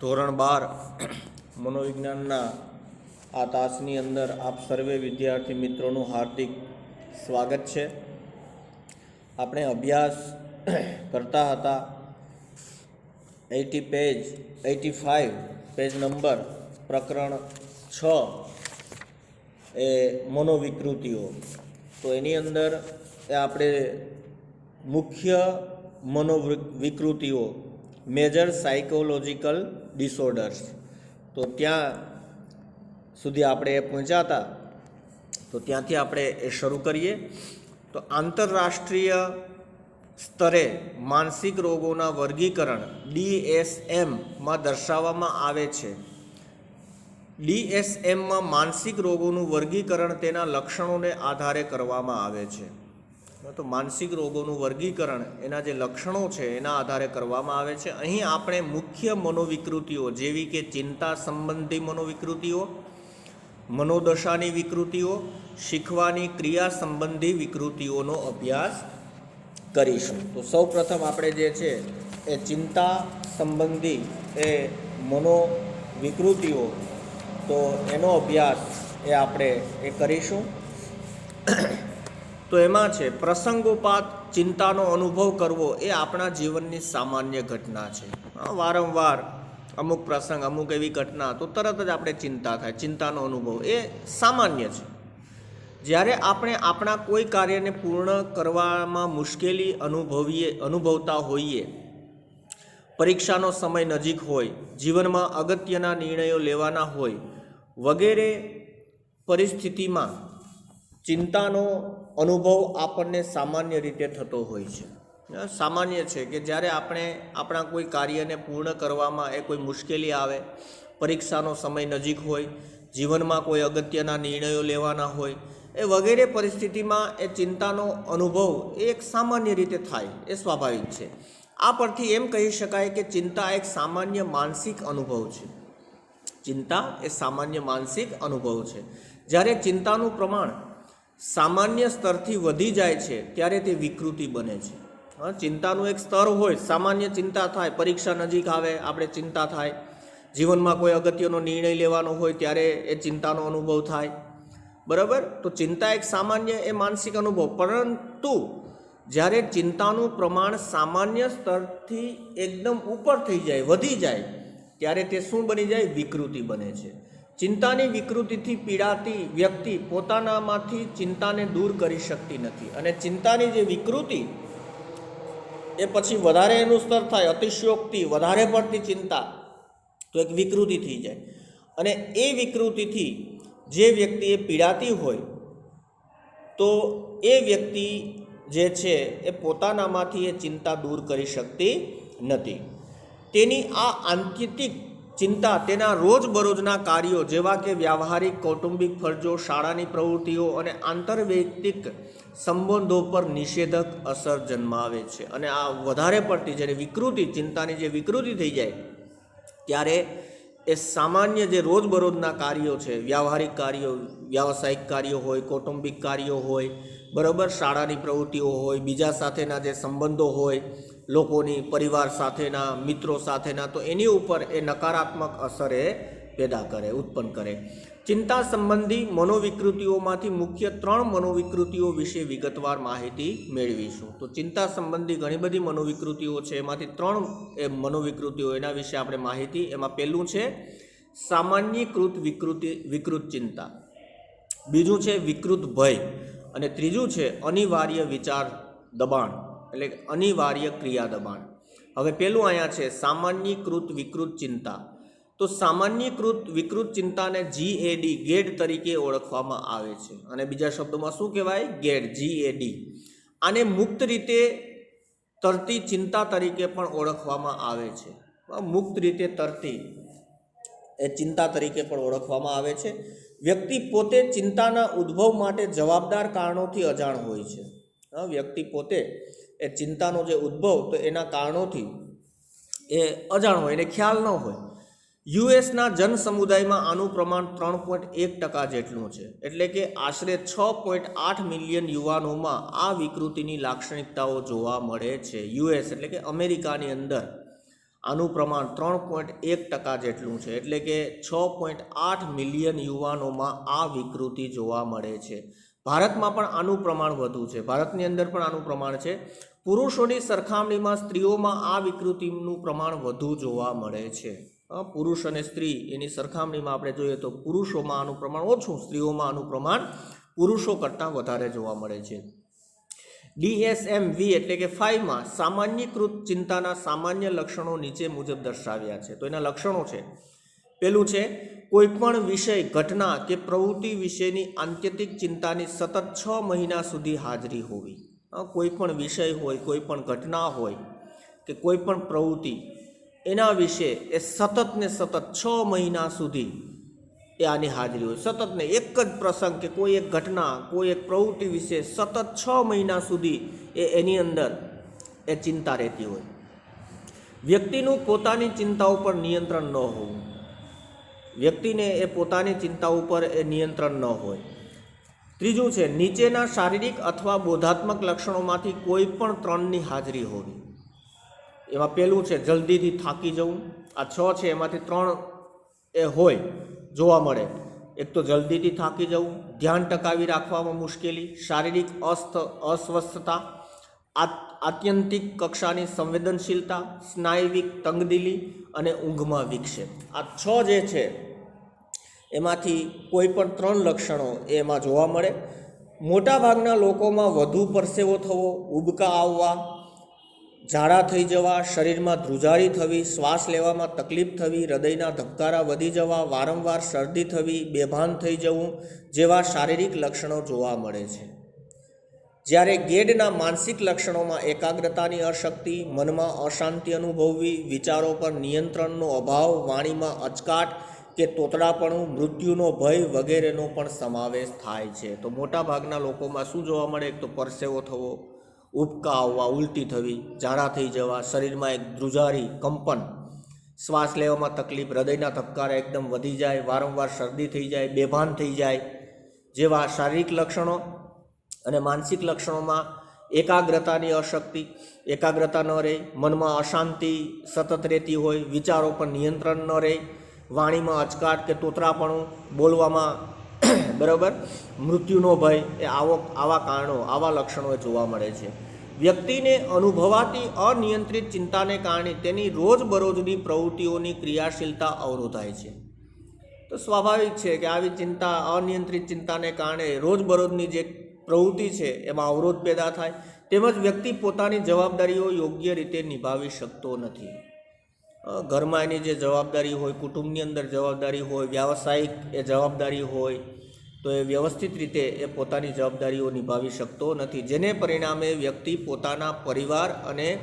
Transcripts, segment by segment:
ધોરણ બાર, મનોવિજ્ઞાનના આ તાસની અંદર આપ સર્વે વિદ્યાર્થી મિત્રોનું હાર્દિક સ્વાગત છે. આપણે અભ્યાસ કરતા હતા eighty page, eighty five page number, પ્રકરણ છ એ મનોવિકૃતિઓ. તો એની અંદર એ આપણે મુખ્ય મનોવિકૃતિઓ, મેજર સાયકોલોજીકલ ડિસઓર્ડર્સ તો ત્યાં સુધી આપણે પહોંચ્યા હતા. તો ત્યાંથી આપણે એ શરૂ કરીએ. તો આંતરરાષ્ટ્રીય સ્તરે માનસિક રોગોના વર્ગીકરણ ડીએસએમમાં દર્શાવવામાં આવે છે. ડીએસએમમાં માનસિક રોગોનું વર્ગીકરણ તેના લક્ષણોને આધારે કરવામાં આવે છે. તો માનસિક રોગોનું વર્ગીકરણ એના જે લક્ષણો છે એના આધારે કરવામાં આવે છે. અહીં આપણે મુખ્ય મનોવિકૃતિઓ જેવી કે ચિંતા સંબંધી મનોવિકૃતિઓ, મનોદશાની વિકૃતિઓ, શીખવાની ક્રિયા સંબંધી વિકૃતિઓનો અભ્યાસ કરીશું. તો સૌ પ્રથમ આપણે જે છે એ ચિંતા સંબંધી એ મનોવિકૃતિઓ, તો એનો અભ્યાસ એ આપણે એ કરીશું. તો એમાં છે, પ્રસંગોપાત ચિંતાનો અનુભવ કરવો એ આપણા જીવનની સામાન્ય ઘટના છે. વારંવાર અમુક પ્રસંગ, અમુક એવી ઘટના તો તરત જ આપણે ચિંતા થાય, ચિંતાનો અનુભવ. એ સામાન્ય છે. જ્યારે આપણે આપણા કોઈ કાર્યને પૂર્ણ કરવામાં મુશ્કેલી અનુભવીએ, અનુભવતા હોઈએ, પરીક્ષાનો સમય નજીક હોય, જીવનમાં અગત્યના નિર્ણયો લેવાના હોય, વગેરે પરિસ્થિતિમાં ચિંતાનો અનુભવ આપણને સામાન્ય રીતે થતો હોય છે. સામાન્ય છે કે જ્યારે આપણે આપણા કોઈ કાર્યને પૂર્ણ કરવામાં એ કોઈ મુશ્કેલી આવે, પરીક્ષાનો સમય નજીક હોય, જીવનમાં કોઈ અગત્યના નિર્ણયો લેવાના હોય, એ વગેરે પરિસ્થિતિમાં એ ચિંતાનો અનુભવ એ એક સામાન્ય રીતે થાય, એ સ્વાભાવિક છે. આ પરથી એમ કહી શકાય કે ચિંતા એક સામાન્ય માનસિક અનુભવ છે. ચિંતા એ સામાન્ય માનસિક અનુભવ છે. જ્યારે ચિંતાનું પ્રમાણ સામાન્ય સ્તરથી વધી જાય છે, ત્યારે તે વિકૃતિ બને છે. હા, ચિંતાનું એક સ્તર હોય, સામાન્ય ચિંતા થાય, પરીક્ષા નજીક આવે, આપણે ચિંતા થાય. જીવનમાં કોઈ અગત્યનો નિર્ણય લેવાનો હોય, ત્યારે એ ચિંતાનો અનુભવ થાય. બરાબર? તો ચિંતા એક સામાન્ય, એ માનસિક અનુભવ. પરંતુ જ્યારે ચિંતાનું પ્રમાણ સામાન્ય સ્તરથી એકદમ ઉપર થઈ જાય, વધી જાય, ત્યારે તે શું બની જાય? વિકૃતિ બને છે. ચિંતાની વિકૃતિથી પીડાતી વ્યક્તિ પોતાનામાંથી ચિંતાને દૂર કરી શકતી નથી. અને ચિંતાની જે વિકૃતિ, એ પછી વધારે એનું સ્તર થાય, અતિશયોક્તિ, વધારે પડતી ચિંતા, તો એક વિકૃતિ થઈ જાય. અને એ વિકૃતિથી જે વ્યક્તિ એ પીડાતી હોય, તો એ વ્યક્તિ જે છે, એ પોતાનામાંથી એ ચિંતા દૂર કરી શકતી નથી. તેની આ આંતરિક ચિંતા તેના રોજબરોજના કાર્યો જેવા કે વ્યાવહારિક, કૌટુંબિક ફરજો, શાળાની પ્રવૃત્તિઓ અને આંતરવૈયક્તિક સંબંધો પર નિષેધક અસર જન્માવે છે. અને આ વધારે પડતી જ્યારે વિકૃતિ, ચિંતાની જે વિકૃતિ થઈ જાય ત્યારે એ સામાન્ય જે રોજબરોજના કાર્યો છે, વ્યાવહારિક કાર્યો, વ્યાવસાયિક કાર્યો હોય, કૌટુંબિક કાર્યો હોય, બરાબર, શાળાની પ્રવૃત્તિઓ હોય, બીજા સાથેના જે સંબંધો હોય લોકોની પરિવાર સાથેના, મિત્રો સાથેના, તો એની ઉપર એ નકારાત્મક અસર એ પેદા કરે, ઉત્પન્ન કરે. ચિંતા સંબંધી મનોવિકૃતિઓમાંથી મુખ્ય ત્રણ મનોવિકૃતિઓ વિશે વિગતવાર માહિતી મેળવીશું. તો ચિંતા સંબંધી ઘણી બધી મનોવિકૃતિઓ છે, એમાંથી ત્રણ એ મનોવિકૃતિઓ, એના વિશે આપણે માહિતી, એમાં પહેલું છે સામાન્યકૃત વિકૃતિ, વિકૃત ચિંતા. બીજું છે વિકૃત ભય. અને ત્રીજું છે અનિવાર્ય વિચાર દબાણ. એટલે અનિવાર્ય ક્રિયા દબાણ. હવે પેલું અહીંયા છે, સામાન્યકૃત વિકૃત ચિંતા. તો સામાન્યકૃત વિકૃત ચિંતાને જીએડી ગેડ તરીકે ઓળખવામાં આવે છે. અને બીજા શબ્દોમાં શું કહેવાય? ગેડ જીએડી આને મુક્ત રીતે તરતી ચિંતા તરીકે પણ ઓળખવામાં આવે છે. મુક્ત રીતે તરતી એ ચિંતા તરીકે પણ ઓળખવામાં આવે છે. વ્યક્તિ પોતે ચિંતાના ઉદ્ભવ માટે જવાબદાર કારણોથી અજાણ હોય છે. વ્યક્તિ પોતે એ ચિંતાનો જે ઉદ્ભવ તો એના કારણોથી એ અજાણ હોય, એને ખ્યાલ ન હોય. યુએસના જન સમુદાયમાં આનું પ્રમાણ ત્રણ પોઈન્ટ એક ટકા જેટલું છે. એટલે કે આશરે છ પોઈન્ટ આઠ મિલિયન યુવાનોમાં આ વિકૃતિની લાક્ષણિકતાઓ જોવા મળે છે. યુએસ એટલે કે અમેરિકાની અંદર આનું પ્રમાણ ત્રણ પોઈન્ટ એક ટકા જેટલું છે. એટલે કે છ પોઈન્ટ આઠ મિલિયન યુવાનોમાં આ વિકૃતિ જોવા મળે છે. ભારતમાં પણ આનું પ્રમાણ વધુ છે. ભારતની અંદર પણ આનું પ્રમાણ છે. પુરુષોની સરખામણીમાં સ્ત્રીઓમાં આ વિકૃતિનું પ્રમાણ વધુ જોવા મળે છે. પુરુષ અને સ્ત્રી એની સરખામણીમાં આપણે જોઈએ તો પુરુષોમાં આનું પ્રમાણ ઓછું, સ્ત્રીઓમાં આનું પ્રમાણ પુરુષો કરતાં વધારે જોવા મળે છે. ડીએસએમ વી એટલે કે ફાઇવમાં સામાન્યકૃત ચિંતાના સામાન્ય લક્ષણો નીચે મુજબ દર્શાવ્યા છે. તો એના લક્ષણો છે. પેલું છે કોઈપણ વિષય, ઘટના કે પ્રવૃત્તિ વિશેની આત્યંતિક ચિંતાની સતત છ મહિના સુધી હાજરી હોવી. કોઈ પણ વિષય હોય કોઈ પણ ઘટના હોય કે કોઈ પણ પ્રવૃત્તિ, એના વિશે એ સતત ને સતત છ મહિના સુધી એ આની હાજરી હોય. સતત ને એક જ પ્રસંગ કે કોઈ એક ઘટના, કોઈ એક પ્રવૃત્તિ વિશે સતત છ મહિના સુધી એ એની અંદર એ ચિંતા રહેતી હોય. વ્યક્તિનું પોતાની ચિંતા ઉપર નિયંત્રણ ન હોવું. વ્યક્તિને એ પોતાની ચિંતા ઉપર એ નિયંત્રણ ન હોય. ત્રીજું છે, નીચેના શારીરિક અથવા બોધાત્મક લક્ષણોમાંથી કોઈ પણ ત્રણની હાજરી હોવી. એમાં પહેલું છે, જલ્દીથી થાકી જવું. આ છ છે, એમાંથી ત્રણ એ હોય, જોવા મળે. એક તો જલ્દીથી થાકી જવું, ધ્યાન ટકાવી રાખવામાં મુશ્કેલી, શારીરિક અસ્થ, અસ્વસ્થતા આત- આત્યંતિક કક્ષાની સંવેદનશીલતા, સ્નાયુવિક તંગદિલી અને ઊંઘમાં વિક્ષેપ. આ છ જે છે એમાંથી કોઈ પણ ત્રણ લક્ષણો એમાં જોવા મળે. મોટાભાગના લોકોમાં વધુ પરસેવો થવો, ઉબકા આવવા, ઝાડા થઈ જવા, શરીરમાં ધ્રુજારી થવી, શ્વાસ લેવામાં તકલીફ થવી, હૃદયના ધબકારા વધી જવા, વારંવાર શરદી થવી, બેભાન થઈ જવું જેવા શારીરિક લક્ષણો જોવા મળે છે. જ્યારે ગેડના માનસિક લક્ષણોમાં એકાગ્રતાની અશક્તિ, મનમાં અશાંતિ અનુભવવી, વિચારો પર નિયંત્રણનો અભાવ, વાણીમાં અચકાટ કે તોતડાપણું, મૃત્યુનો ભય વગેરેનો પણ સમાવેશ થાય છે. તો મોટાભાગના લોકોમાં શું જોવા મળે? એક તો પરસેવો થવો, ઉબકા આવવા, ઉલટી થવી, ઝાડા થઈ જવા, શરીરમાં એક ધ્રુજારી, કંપન. શ્વાસ લેવામાં તકલીફ, હૃદયના ધબકારા એકદમ વધી જાય, વારંવાર શરદી થઈ જાય, બેભાન થઈ જાય, જેવા શારીરિક લક્ષણો અને માનસિક લક્ષણોમાં એકાગ્રતાની અશક્તિ, એકાગ્રતા ન રહે, મનમાં અશાંતિ સતત રહેતી હોય, વિચારો પર નિયંત્રણ ન રહે વાણીમાં અચકાટ કે તોતરાપણું બોલવામાં, બરાબર? મૃત્યુનો ભય એ આવો, આવા કારણો, આવા લક્ષણો જોવા મળે છે. વ્યક્તિને અનુભવાતી અનિયંત્રિત ચિંતાને કારણે તેની રોજબરોજની પ્રવૃત્તિઓની ક્રિયાશીલતા અવરોધાય છે. તો સ્વાભાવિક છે કે આવી ચિંતા, અનિયંત્રિત ચિંતાને કારણે રોજબરોજની જે પ્રવૃત્તિ છે એમાં અવરોધ પેદા થાય, તેમજ વ્યક્તિ પોતાની જવાબદારીઓ યોગ્ય રીતે નિભાવી શકતો નથી. ઘરમાં એની જે જવાબદારી હોય, કુટુંબની અંદર જવાબદારી હોય, વ્યાવસાયિક એ જવાબદારી હોય, તો એ વ્યવસ્થિત રીતે એ પોતાની જવાબદારીઓ નિભાવી શકતો નથી. જેને પરિણામે વ્યક્તિ પોતાના પરિવાર અને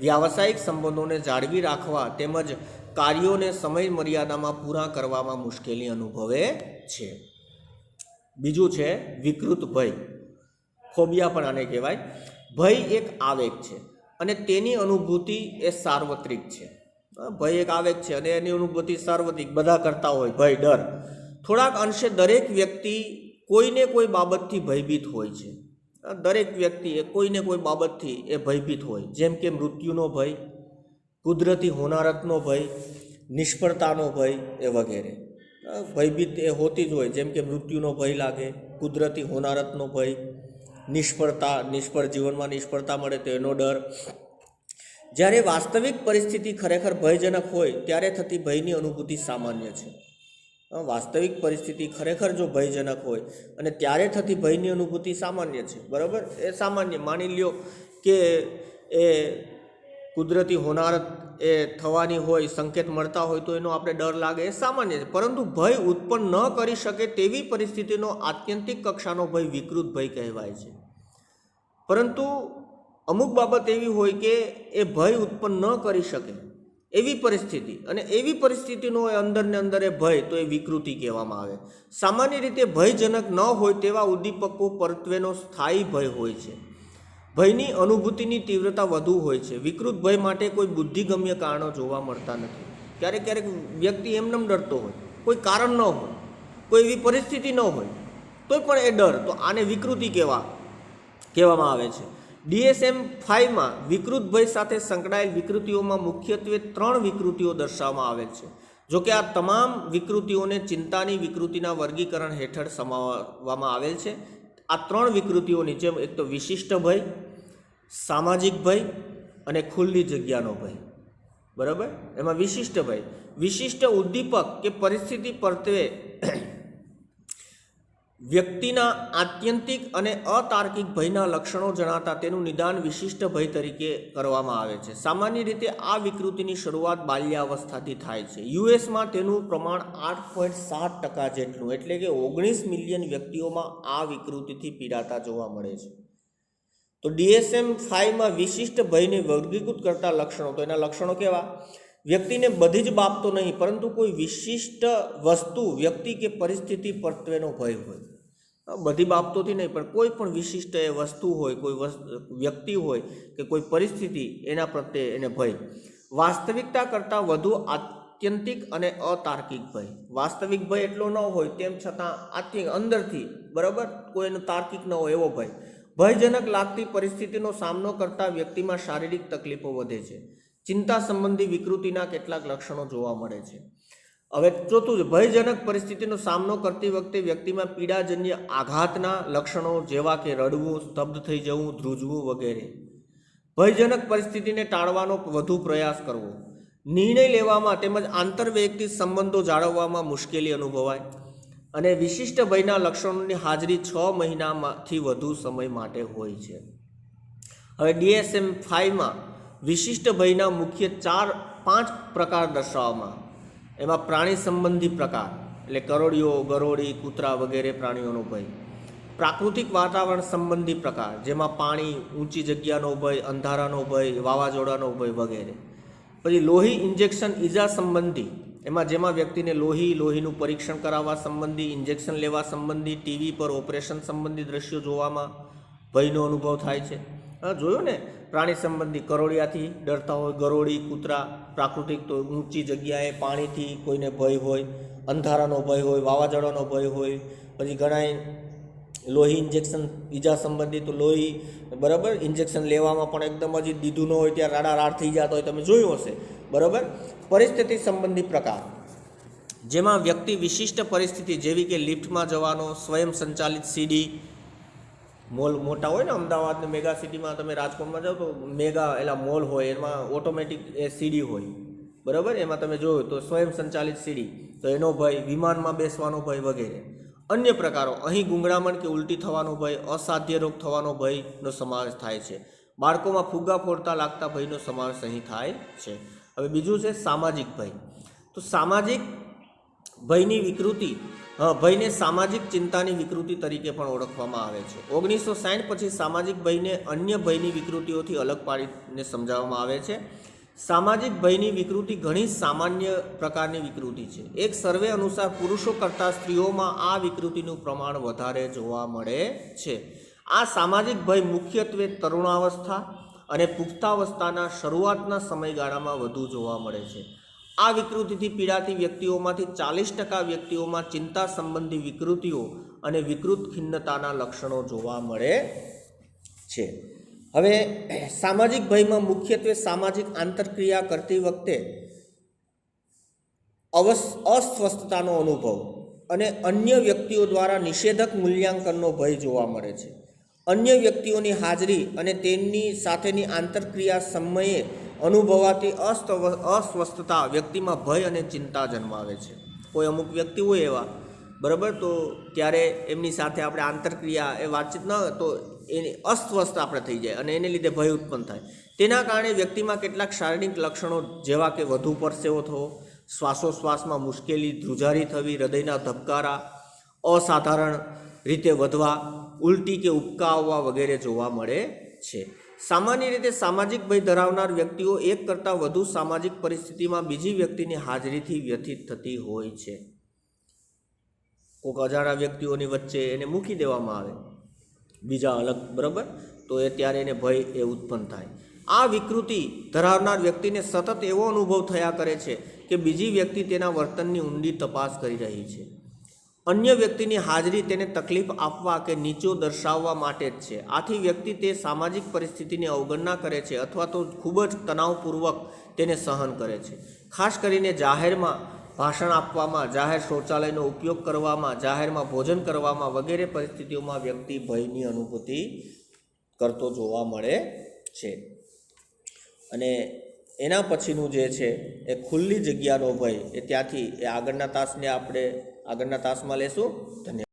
વ્યાવસાયિક સંબંધોને જાળવી રાખવા તેમજ કાર્યોને સમય મર્યાદામાં પૂરા કરવામાં મુશ્કેલી અનુભવે છે. બીજું છે વિકૃત ભય. ફોબિયા પણ આને કહેવાય. ભય એક આવેગ છે અને તેની અનુભૂતિ એ સાર્વત્રિક છે. ભય એક આવેગ છે અને એની અનુભૂતિ સાર્વત્રિક, બધા કરતા હોય, ભય, ડર. થોડાક અંશે દરેક વ્યક્તિ કોઈને કોઈ બાબતથી ભયભીત હોય છે. દરેક વ્યક્તિ એ કોઈને કોઈ બાબતથી એ ભયભીત હોય. જેમ કે મૃત્યુનો ભય, કુદરતી હોનારતનો ભય, નિષ્ફળતાનો ભય એ વગેરે. ભયભીત એ હોતી જ હોય. જેમ કે મૃત્યુનો ભય લાગે, કુદરતી હોનારતનો ભય, નિષ્ફળતા, નિષ્ફળ જીવનમાં નિષ્ફળતા મળે તો એનો ડર. જ્યારે વાસ્તવિક પરિસ્થિતિ ખરેખર ભયજનક હોય, ત્યારે થતી ભયની અનુભૂતિ સામાન્ય છે. વાસ્તવિક પરિસ્થિતિ ખરેખર જો ભયજનક હોય, અને ત્યારે થતી ભયની અનુભૂતિ સામાન્ય છે, બરાબર? એ સામાન્ય. માની લ્યો કે એ કુદરતી હોનારત એ થવાની હોય, સંકેત મળતા હોય, તો એનો આપણે ડર લાગે, એ સામાન્ય છે. પરંતુ ભય ઉત્પન્ન ન કરી શકે તેવી પરિસ્થિતિનો આત્યંતિક કક્ષાનો ભય વિકૃત ભય કહેવાય છે. પરંતુ અમુક બાબત એવી હોય કે એ ભય ઉત્પન્ન ન કરી શકે. એવી પરિસ્થિતિ અને એવી પરિસ્થિતિનો એ અંદરને અંદર એ ભય તો એ વિકૃતિ કહેવામાં આવે. સામાન્ય રીતે ભયજનક ન હોય તેવા ઉદ્દીપકો પરત્વેનો સ્થાયી ભય હોય છે. ભયની અનુભૂતિની તીવ્રતા વધુ હોય છે. વિકૃત ભય માટે કોઈ બુદ્ધિગમ્ય કારણો જોવા મળતા નથી. ક્યારેક ક્યારેક વ્યક્તિ એમનેમ ડરતો હોય. કોઈ કારણ ન હોય. કોઈ એવી પરિસ્થિતિ ન હોય. તોય પણ એ ડર. તો આને વિકૃતિ કહેવા કહેવામાં આવે છે. ડીએસએમ ફાઇવમાં વિકૃત ભય સાથે સંકળાયેલ વિકૃતિઓમાં મુખ્યત્વે ત્રણ વિકૃતિઓ દર્શાવવામાં આવેલ છે. જો કે આ તમામ વિકૃતિઓને ચિંતાની વિકૃતિના વર્ગીકરણ હેઠળ સમાવવામાં આવેલ છે. આ ત્રણ વિકૃતિઓ નીચે એક તો વિશિષ્ટ ભય, સામાજિક ભય અને ખુલ્લી જગ્યાનો ભય. બરાબર? એમાં વિશિષ્ટ ભય. વિશિષ્ટ ઉદ્દીપક કે પરિસ્થિતિ પરત્વે વ્યક્તિના આત્યંતિક અને અતાર્કિક ભયના લક્ષણો જણાતા તેનું નિદાન વિશિષ્ટ ભય તરીકે કરવામાં આવે છે. સામાન્ય રીતે આ વિકૃતિની શરૂઆત બાલ્યાવસ્થાથી થાય છે. યુએસમાં તેનું પ્રમાણ આઠ પોઈન્ટ સાત ટકા જેટલું, એટલે કે ઓગણીસ મિલિયન વ્યક્તિઓમાં આ વિકૃતિથી પીડાતા જોવા મળે છે. તો ડીએસએમ ફાઇવમાં વિશિષ્ટ ભયને વર્ગીકૃત કરતા લક્ષણો, તો એના લક્ષણો કેવા? વ્યક્તિને બધી જ બાબતો નહીં, પરંતુ કોઈ વિશિષ્ટ વસ્તુ, વ્યક્તિ કે પરિસ્થિતિ પરત્વેનો ભય હોય. બધી બાબતોથી નહીં, પણ કોઈ પણ વિશિષ્ટ એ વસ્તુ હોય, કોઈ વ્યક્તિ હોય કે કોઈ પરિસ્થિતિ એના પ્રત્યે એને ભય. વાસ્તવિકતા કરતાં વધુ આત્યંતિક અને અતાર્કિક ભય. વાસ્તવિક ભય એટલો ન હોય, તેમ છતાં આત્યંતિક અંદરથી, બરાબર? કોઈનો તાર્કિક ન હોય એવો ભય. ભયજનક લાગતી પરિસ્થિતિનો સામનો કરતા વ્યક્તિમાં શારીરિક તકલીફો વધે છે. ચિંતા સંબંધી વિકૃતિના કેટલાક લક્ષણો જોવા મળે છે. હવે ચોથું ભયજનક પરિસ્થિતિનો સામનો કરતી વખતે વ્યક્તિમાં પીડાજન્ય આઘાતના લક્ષણો જેવા કે રડવું, સ્તબ્ધ થઈ જવું, ધ્રુજવું વગેરે. ભયજનક પરિસ્થિતિને ટાળવાનો વધુ પ્રયાસ કરવો. નિર્ણય લેવામાં તેમજ આંતરવૈયક્તિક સંબંધો જાળવવામાં મુશ્કેલી અનુભવાય અને વિશિષ્ટ ભયના લક્ષણોની હાજરી છ મહિનામાંથી વધુ સમય માટે હોય છે. હવે ડીએસએમ ફાઇવમાં વિશિષ્ટ ભયના મુખ્ય ચાર પાંચ પ્રકાર દર્શાવવામાં એમાં પ્રાણી સંબંધી પ્રકાર, એટલે કરોડીઓ ગરોળી, કૂતરા વગેરે પ્રાણીઓનો ભય. પ્રાકૃતિક વાતાવરણ સંબંધી પ્રકાર, જેમાં પાણી, ઊંચી જગ્યાનો ભય, અંધારાનો ભય, વાવાઝોડાનો ભય વગેરે. પછી લોહી ઇન્જેક્શન ઈજા સંબંધી, એમાં જેમાં વ્યક્તિને લોહી, લોહીનું પરીક્ષણ કરાવવા સંબંધી, ઇન્જેક્શન લેવા સંબંધી, ટીવી પર ઓપરેશન સંબંધી દ્રશ્યો જોવામાં ભયનો અનુભવ થાય છે. જોયું ને? પ્રાણી સંબંધી કરોડિયાથી ડરતા હોય, ગરોળી, કૂતરા, પ્રાકૃતિક તો ઊંચી જગ્યાએ પાણીથી કોઈને ભય હોય, અંધારાનો ભય હોય, વાવાઝોડાનો ભય હોય, પછી ઘણાય લોહી ઇન્જેક્શન ઈજા સંબંધી તો લોહી, બરાબર? ઇન્જેક્શન લેવામાં પણ એકદમ હજી દીધું ન હોય, ત્યાં રાડા રાડ થઈ જતા હોય, તમે જોયું હશે, બરાબર? પરિસ્થિતિ સંબંધી પ્રકાર. જેમાં વ્યક્તિ વિશિષ્ટ પરિસ્થિતિ, જેવી કે લિફ્ટમાં જવાનો, સ્વયં સંચાલિત સીડી મોલ મોટા હોય ને અમદાવાદ ને મેગા સિટીમાં તમે રાજકોટમાં જાઓ તો મેગા એલા મોલ હોય, એમાં ઓટોમેટિક એ સીડી હોય. બરાબર? એમાં તમે જોયું તો સ્વયં સંચાલિત સીડી. તો એનો ભય, વિમાનમાં બેસવાનો ભય વગેરે. અન્ય પ્રકારો, અહીં ગુંગળામણ કે ઉલટી થવાનો ભય, અસાધ્ય રોગ થવાનો ભયનો સમાવેશ થાય છે. બાળકોમાં ફુગ્ગા ફોડતા લાગતા ભયનો સમાવેશ અહીં થાય છે. હવે બીજું છે સામાજિક ભય. તો સામાજિક ભયની વિકૃતિ ભયને સામાજિક ચિંતાની વિકૃતિ તરીકે પણ ઓળખવામાં આવે છે. ઓગણીસો સાઠ પછી સામાજિક ભયને અન્ય ભયની વિકૃતિઓથી અલગ પાડીને સમજાવવામાં આવે છે. સામાજિક ભયની વિકૃતિ ઘણી સામાન્ય પ્રકારની વિકૃતિ છે. એક સર્વે અનુસાર પુરુષો કરતાં સ્ત્રીઓમાં આ વિકૃતિનું પ્રમાણ વધારે જોવા મળે છે. આ સામાજિક ભય મુખ્યત્વે તરુણાવસ્થા અને પુખ્તાવસ્થાના શરૂઆતના સમયગાળામાં વધુ જોવા મળે છે. આ વિકૃતિથી પીડાતી વ્યક્તિઓમાંથી ચાલીસ ટકા વ્યક્તિઓમાં ચિંતા સંબંધી વિકૃતિઓ અને વિકૃત ખિન્નતાના લક્ષણો જોવા મળે છે. હવે, સામાજિક ભયમાં મુખ્યત્વે સામાજિક આંતરક્રિયા કરતી વખતે અવસ, અસ્વસ્થતાનો અનુભવ અને અન્ય વ્યક્તિઓ દ્વારા નિષેધક મૂલ્યાંકનનો ભય જોવા મળે છે. અન્ય વ્યક્તિઓની હાજરી અને તેમની સાથેની આંતરક્રિયા સમયે અનુભવાતી અસ્ત અસ્વસ્થતા વ્યક્તિમાં ભય અને ચિંતા જન્માવે છે. કોઈ અમુક વ્યક્તિ હોય એવા, બરાબર? તો ત્યારે એમની સાથે આપણે આંતરક્રિયા એ વાતચીત ન, તો એની અસ્વસ્થ આપણે થઈ જાય અને એને લીધે ભય ઉત્પન્ન થાય. તેના કારણે વ્યક્તિમાં કેટલાક શારીરિક લક્ષણો જેવા કે વધુ પરસેવો થવો, શ્વાસોશ્વાસમાં મુશ્કેલી, ધ્રુજારી થવી, હૃદયના ધબકારા, અસાધારણ રીતે વધવા, ઉલટી કે ઉપકા આવવા વગેરે જોવા મળે છે. સામાન્ય રીતે સામાજિક ભય ધરાવનાર વ્યક્તિઓ એક કરતાં વધુ સામાજિક પરિસ્થિતિમાં બીજી વ્યક્તિની હાજરીથી વ્યથિત થતી હોય છે. કોઈક અજાણા વ્યક્તિઓની વચ્ચે એને મૂકી દેવામાં આવે, બીજા અલગ, બરાબર? તો એ ત્યારે એને ભય એ ઉત્પન્ન થાય. આ વિકૃતિ ધરાવનાર વ્યક્તિને સતત એવો અનુભવ થયા કરે છે કે બીજી વ્યક્તિ તેના વર્તનની ઊંડી તપાસ કરી રહી છે. અન્ય વ્યક્તિની હાજરી તેને તકલીફ આપવા કે નીચો દર્શાવવા માટે જ છે. આથી વ્યક્તિ તે સામાજિક પરિસ્થિતિની અવગણના કરે છે અથવા તો ખૂબ જ તણાવપૂર્વક તેને સહન કરે છે. ખાસ કરીને જાહેરમાં ભાષણ આપવામાં, જાહેર શૌચાલયનો ઉપયોગ કરવામાં, જાહેરમાં ભોજન કરવામાં વગેરે પરિસ્થિતિઓમાં વ્યક્તિ ભયની અનુભૂતિ કરતો જોવા મળે છે. અને એના પછીનું જે છે એ ખુલ્લી જગ્યાનો ભય એ ત્યાંથી એ આગળના તાસને આપણે આગળના તાસમાં લેશું. ધન્યવાદ.